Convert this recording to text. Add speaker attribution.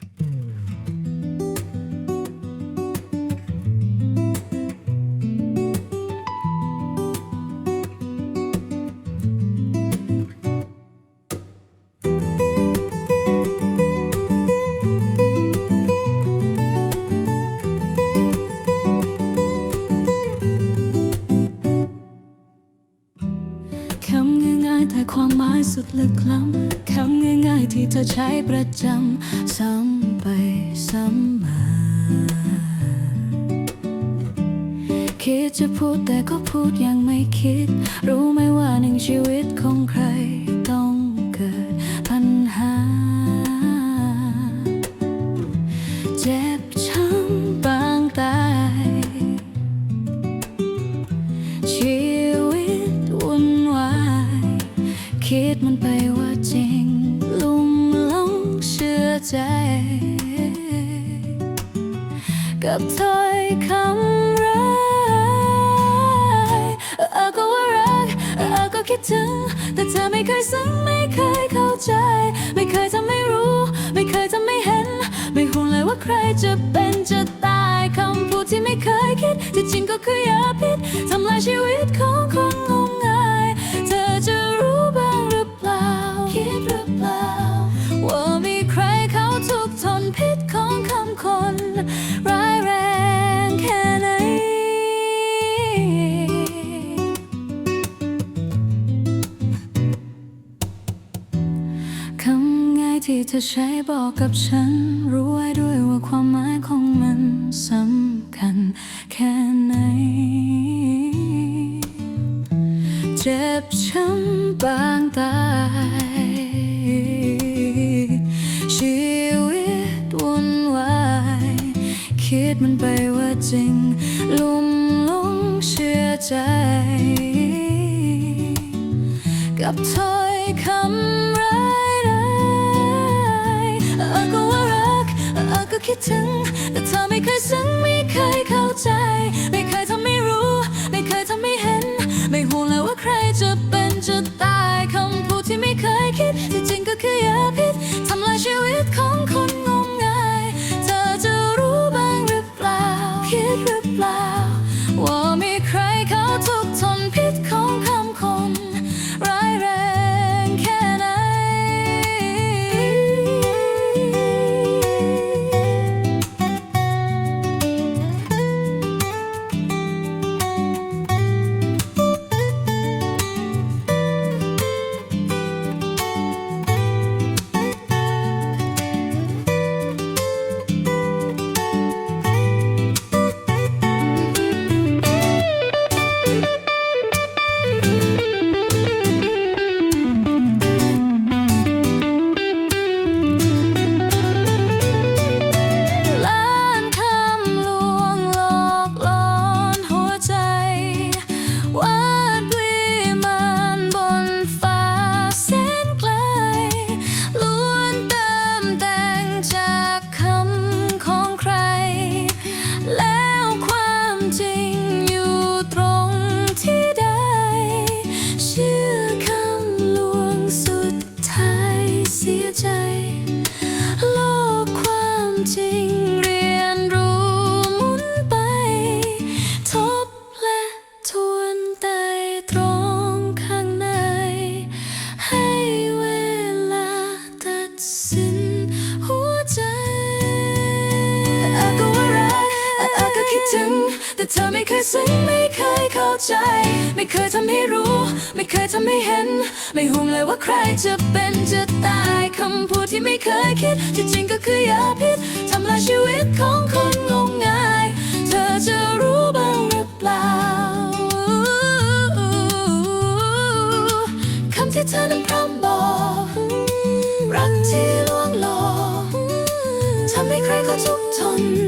Speaker 1: ค สุดลึกล้ำคำง่ายๆที่เธอใช้ประจำซ้ำไปซ้ำมา คิดจะพูดแต่ก็พูดยังไม่คิด รู้ไหมว่าหนึ่งชีวิตของใครต้องเกิดปัญหาเจ็บ คิดมันไปว่าจริงลุ่มหลงเชื่อใจ กับถ้อยคำร้ายเออก็ว่ารักเออก็คิดถึง แต่เธอไม่เคยซึ้งไม่เคยเข้าใจ ไม่เคยทำให้รู้ ไม่เคยทำให้เห็น ไม่ห่วงเลยว่าใครจะเป็นจะตายคำพูดที่ไม่เคยคิดที่จริงก็คือยาพิษทำลายชีวิตของ ที่เธอใช้บอกกับฉัน รู้ไว้ด้วยว่าความหมายของมันสำคัญแค่ไหน เจ็บช้ำบางตาย ชีวิตวุ่นวาย คิดมันไปว่าจริง ลุ่มหลงเชื่อใจ กับถ้อยคำ คิดถึง แต่เธอไม่เคยซึ้งไม่เคยเข้าใจ ไม่เคยทำให้รู้ ไม่เคยทำให้เห็น ไม่ห่วงเลยว่าใครจะเป็นจะตายคำพูดที่ไม่เคยคิดที่จริงก็คือยาพิษทำลายชีวิตของคนงมงาย เธอจะรู้บ้างหรือเปล่า คิดหรือเปล่า ว่ามีใครเขาทุกข์ทนพิษของคำคน สินหัวใจอาก็ว่ารักอาก็คิดถึง แต่เธอไม่เคยซึ้งไม่เคยเข้าใจ ไม่เคยทำให้รู้ ไม่เคยทำให้เห็น ไม่ห่วงเลยว่าใครจะเป็นจะตายคำพูดที่ไม่เคยคิดที่จริงก็คือยาพิษทำลายชีวิตของคนงมงาย เธอจะรู้บ้างหรือเปล่าคำที่เธอนั้น รัก